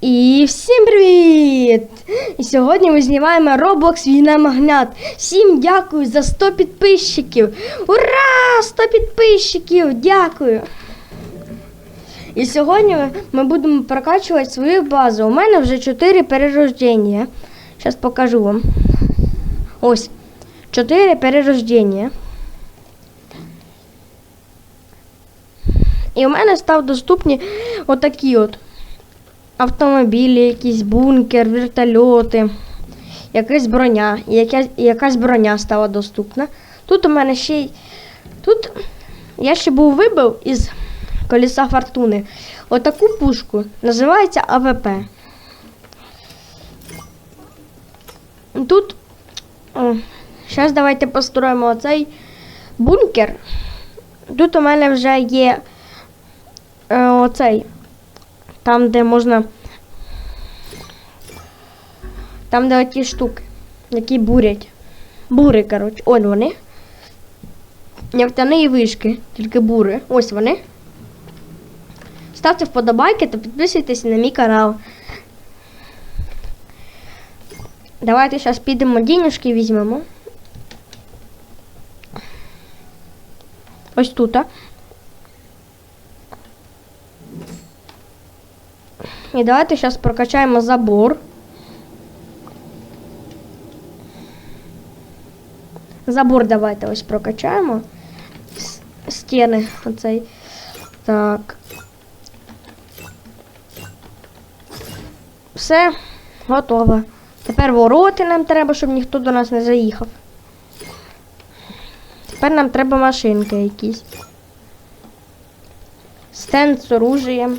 І всім привіт! І сьогодні ми знімаємо Roblox Війна Магнат. Всім дякую за 100 підписчиків. Ура! 100 підписчиків! Дякую! І сьогодні ми будемо прокачувати свою базу. У мене вже 4 перерождення. Зараз покажу вам. Ось. 4 перерождення. І у мене став доступні отакі от автомобілі, якісь бункер, вертольоти, якась броня. І якась, броня стала доступна. Тут у мене ще. Тут я ще був вибив із коліса фортуни отаку пушку. Називається АВП. Тут. Зараз давайте построїмо оцей бункер. Тут у мене вже є е, оцей. Там, де можна. Там, де оті штуки, які бурять. Бури, коротше. Ось вони. Нефтяні вишки, тільки бури. Ось вони. Ставте вподобайки та підписуйтесь на мій канал. Давайте зараз підемо денежки візьмемо. Ось тут. а. І давайте зараз прокачаємо забор. Забор давайте ось прокачаємо. Стіни оцей. Так. Все, готово. Тепер вороти нам треба, щоб ніхто до нас не заїхав. Тепер нам треба машинки якісь. Стенд з оружієм.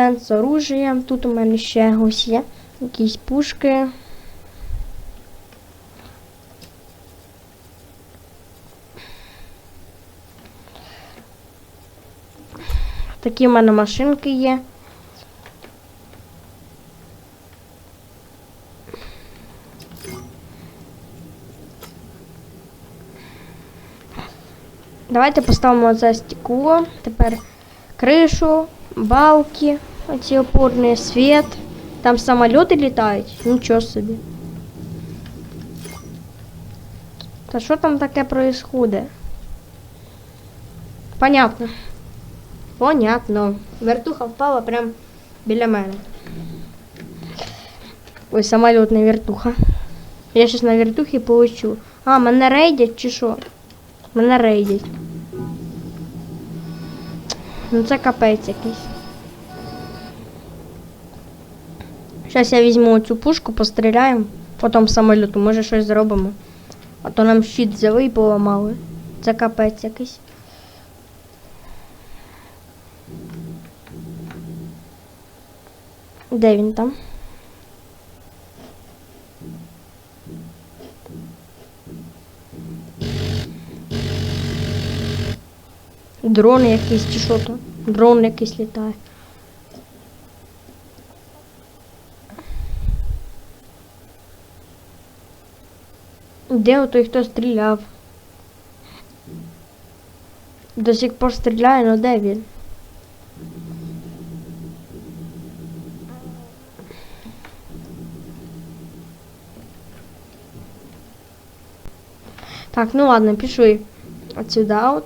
Стенд з оружієм. Тут у мене ще ось є. Якісь пушки. Такі в мене машинки є. Давайте поставимо це стекло. Тепер кришу, балки, оці опорний світ. Там самоліти літають. Нічого собі. Та що там таке происходит? Понятно. Понятно. Вертуха впала прям біля мене. Ой, самолітна вертуха. Я щось на вертухі получу. А, мене рейдять чи що? Мене рейдять. Ну це капець якийсь. Зараз я візьму цю пушку, постріляємо, потім самоліту, може щось зробимо. А то нам щит взяли і поламали. Це капець якийсь. Де він там? Дрон якийсь чи що то? Дрон якийсь літає. Де той, хто стріляв? До сих пор стріляє, але де він? Так, ну ладно, пішли отсюда от.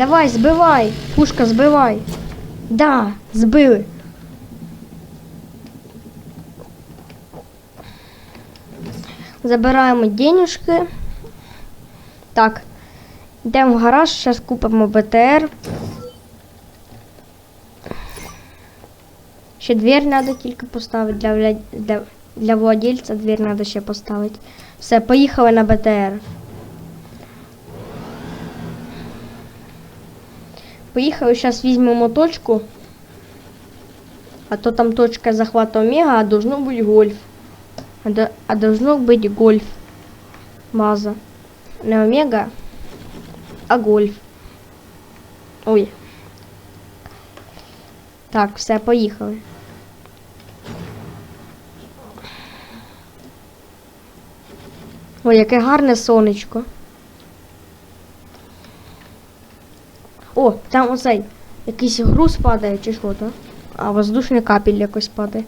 Давай, збивай. Пушка, збивай. Да, збили. Забираємо денежки. Так. Йдемо в гараж, зараз купимо БТР. Ще двір треба тільки поставити для, для, для владельця двір треба ще поставити. Все, поїхали на БТР. Поїхали, зараз візьмемо точку. А то там точка захвата Омега, а должно бути гольф. А, до- а должно бути гольф. База. Не Омега, а гольф. Ой. Так, все, поїхали. Ой, яке гарне сонечко. О, там оцей якийсь груз падає чи що то. А воздушний капель якось падає.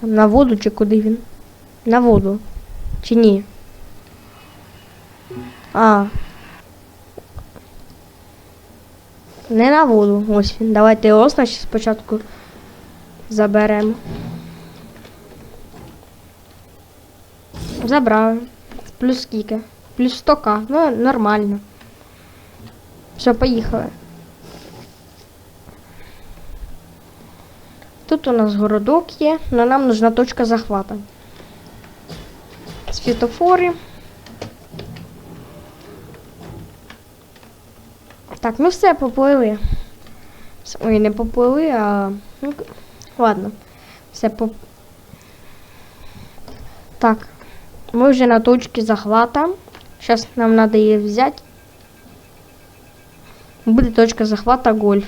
Там на воду чи куди він? На воду. Чи ні? А. Не на воду. Ось він. Давайте його значить спочатку заберемо. Забрали. Плюс скільки? Плюс 100к. Ну, нормально. Все, поїхали. Тут у нас городок є, але нам нужна точка захвата. Світофори. Так, ну все, поплили. Ой, не поплили, а. Ну, ладно. Все по. Так. Ми вже на точці захвата. Зараз нам треба її взяти. Буде точка захвата гольф.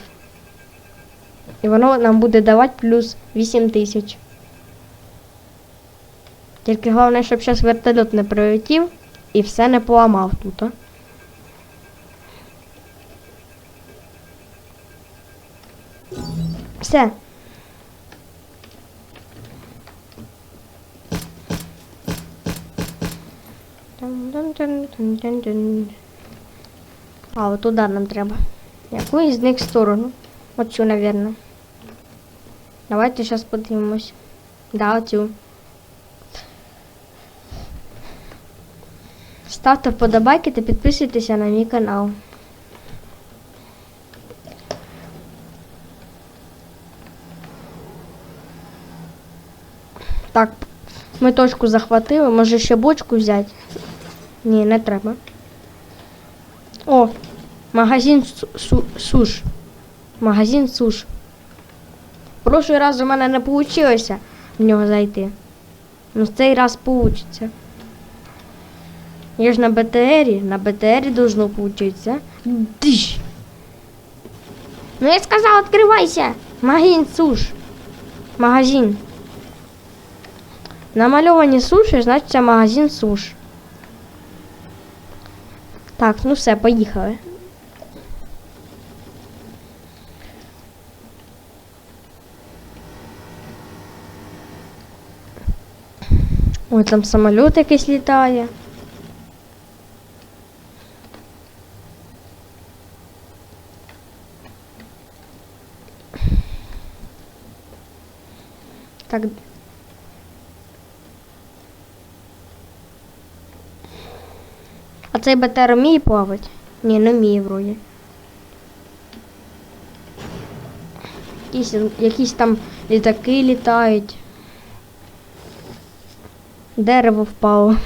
І воно нам буде давати плюс 8 тисяч. Тільки головне, щоб зараз вертольот не прилетів і все не поламав тут. а. Все. А, от туди нам треба. Яку із них сторону? Оцю, напевно. Давайте зараз подивимось. Да, оцю. Ставте вподобайки та підписуйтеся на мій канал. Так, ми точку захватили, може ще бочку взяти? Ні, не треба. О, магазин су- суш. Магазин суш. Прошлий раз у мене не вийшло в нього зайти. Ну, в цей раз вийде. Я ж на БТРі, на БТРі должно получиться. Диш. Ну я сказав, відкривайся. Магазин суш. Магазин. Намальовані суші, значить це магазин суш. Так, ну все, поїхали. Ой, там самоліт якийсь літає. Так. А цей БТР вміє плавати? Ні, не вміє вроді. Якісь, якісь там літаки літають. Дерево впало.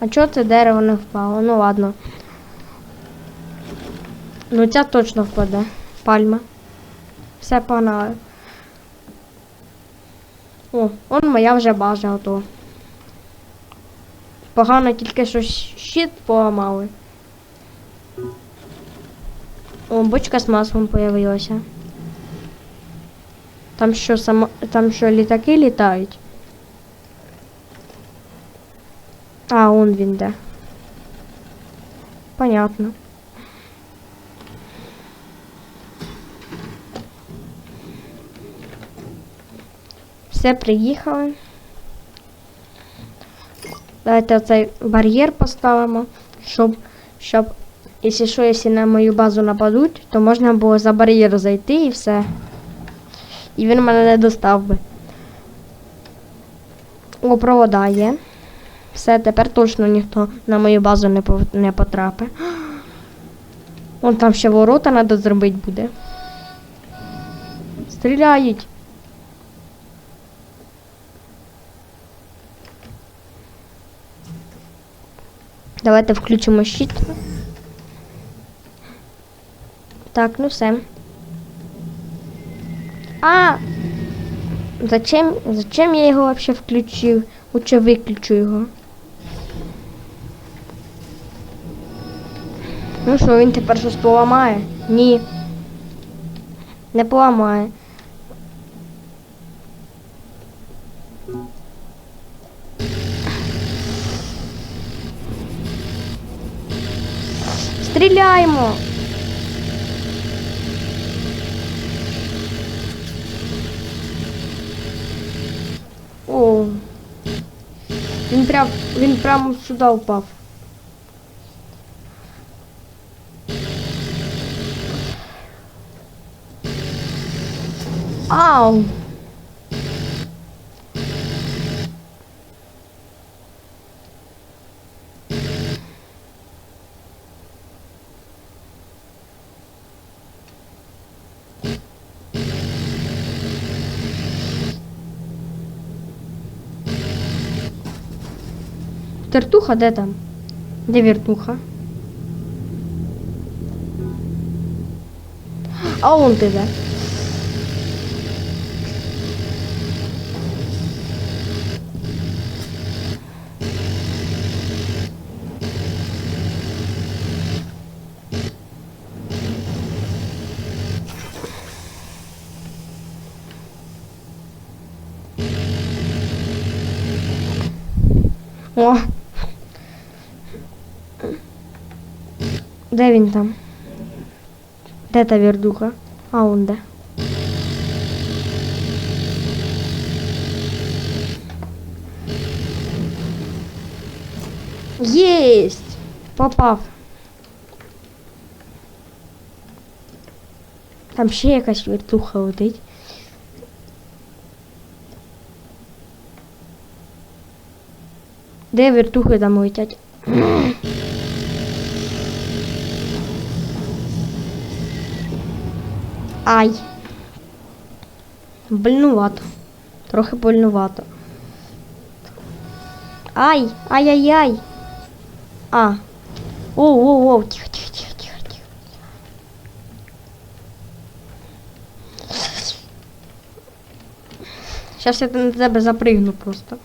А чого це дерево не впало? Ну ладно. Ну ця точно впаде. Пальма. Все погнали. О, он моя вже база готова. Погано тільки що щит поламали. О, бочка з маслом появилася. Там що само... там що літаки літають. А, он він де. Понятно. Все, приїхали. Давайте оцей бар'єр поставимо, щоб, щоб, якщо що, якщо на мою базу нападуть, то можна було за бар'єр зайти і все. І він мене не достав би. О, провода є. Все, тепер точно ніхто на мою базу не, не потрапить. Вон там ще ворота треба зробити буде. Стріляють. Давайте включимо щит. Так, ну все. А! Зачем зачем я його вообще включив? Лучше виключу його. Ну що, він тепер щось поламає? Ні. Не поламає. Стріляємо! Він прям, він прямо сюди впав. Ау! Тертуха де там? Де вертуха? А он ти де? О. Де він там? Де та? А он де. Єсть! Попав. Там ще якась вертуха летить. Де вертухи там летять? Ай. Больнувато. Трохи больнувато. Ай! Ай-яй-яй! А. Оу-оу-оу, тихо, тихо, тихо, тихо, тихо. Сейчас я на тебе запрыгну просто.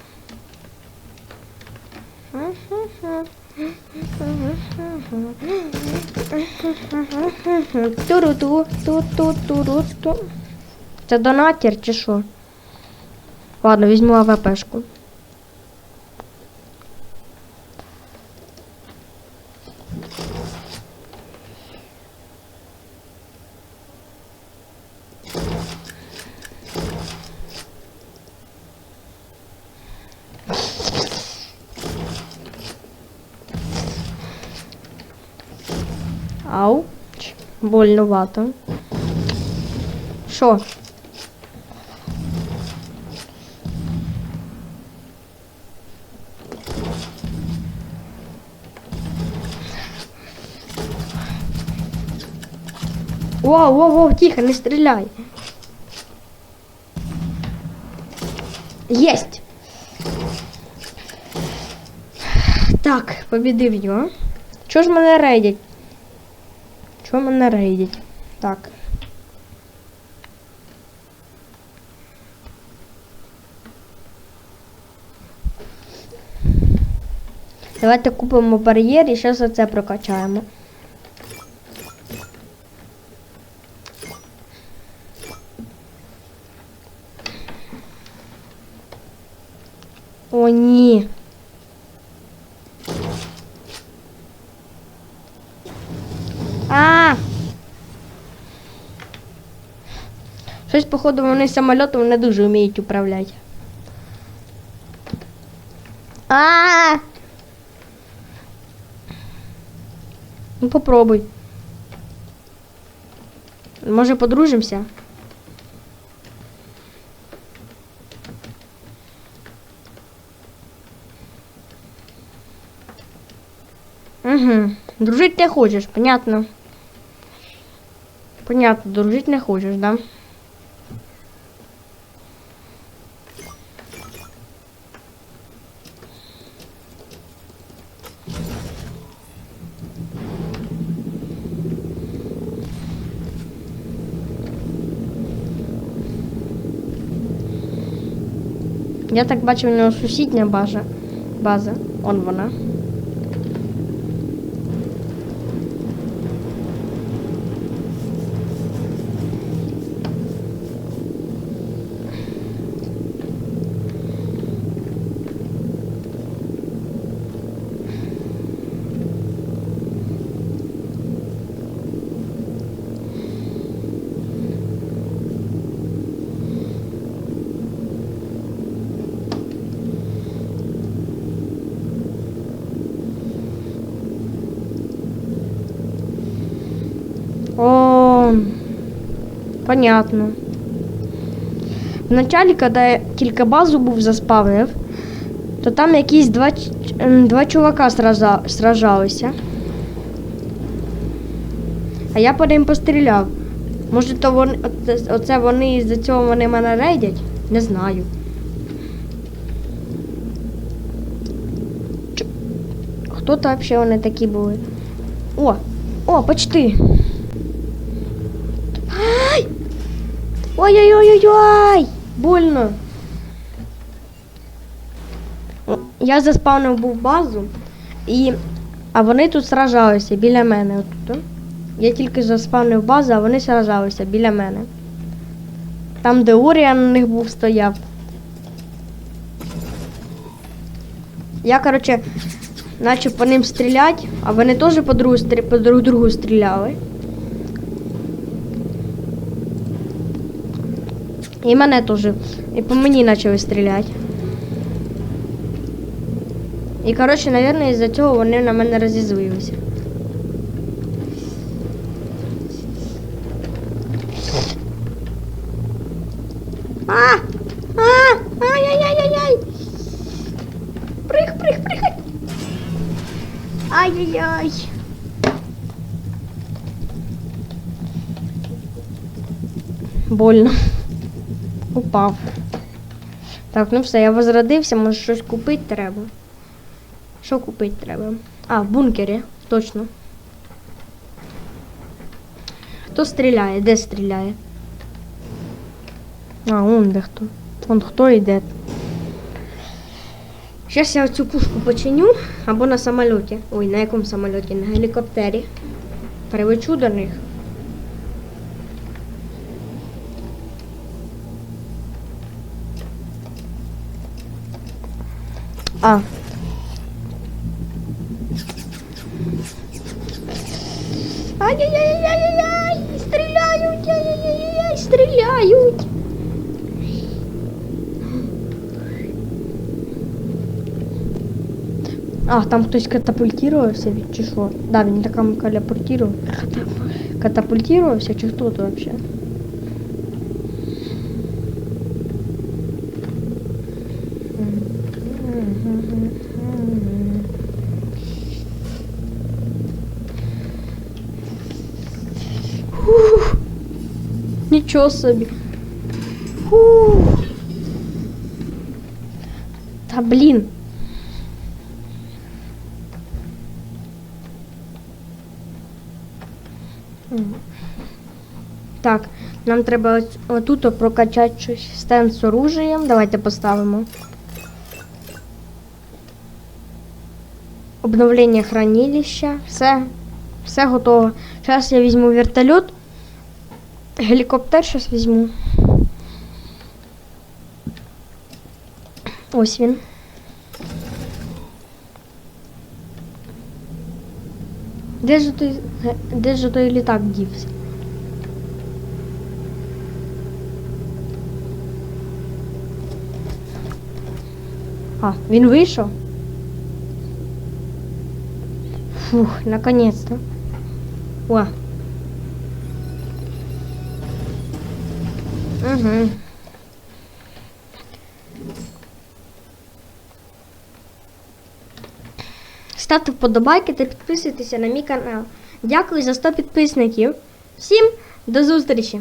Туру-ту, ту-ту-туру-ту. Це донатір чи що? Ладно, візьму АВПшку. Ау. Больновато. Що? Воу, воу, воу, тихо, не стріляй. Єсть. Так, побідив його. Чого ж мене рейдять? Чого мене рейдять? Так. Давайте купимо бар'єр і зараз оце прокачаємо. О, ні. А. Щось, походу, вони самольотом не дуже вміють управляти. А. Ну попробуй. Може подружимося? Угу. Дружить не хочеш, понятно. Понятно, дружить не хочеш, да? Я так бачу, у нього сусідня база. База. Он вона. Понятно. Вначалі, коли я тільки базу був заспавнив, то там якісь два, два чувака сража, сражалися. А я по ним постріляв. Може, то вони, оце, оце вони із-за цього вони мене рейдять? Не знаю. Хто то взагалі вони такі були? О! О, почти. Ой-ой-ой-ой-ой! Больно. Я заспавнив був базу, і... а вони тут сражалися біля мене. Отут. Я тільки заспавнив базу, а вони сражалися біля мене. Там, де Урія на них був стояв. Я, короче, начав по ним стріляти, а вони теж по другу, по друг другу стріляли. І мене теж. І по мені почали стріляти. І, коротше, мабуть, із-за цього вони на мене розізлилися. А! А! Ай-яй-яй-яй-яй! Прих, прих, прих! Ай-яй-яй! Больно. Упав. Так, ну все, я возродився, може щось купити треба. Що купити треба? А, в бункері, точно. Хто стріляє? Де стріляє? А, он де хто. Вон хто йде. Зараз я цю пушку починю або на самольоті. Ой, на якому самольоті? На гелікоптері. Перевечу до них. А. Ай-яй-яй-яй-яй-яй! Стріляють! Ай-яй-яй-яй! Стріляють! А, там хтось катапультувався чи що? Да, він там катапультував. Катапультувався чи хто то взагалі? Фух. Нічого собі. Фух. Та блін. Так, нам треба отут прокачати щось. Стенд з оружієм. Давайте поставимо. Обновлення хранилища. Все. Все готово. Зараз я візьму вертольот. Гелікоптер зараз візьму. Ось він. Де ж той, де ж той літак дівся? А, він вийшов? Фух, наконец-то. О. Угу. Ставте вподобайки та підписуйтеся на мій канал. Дякую за 100 підписників. Всім до зустрічі!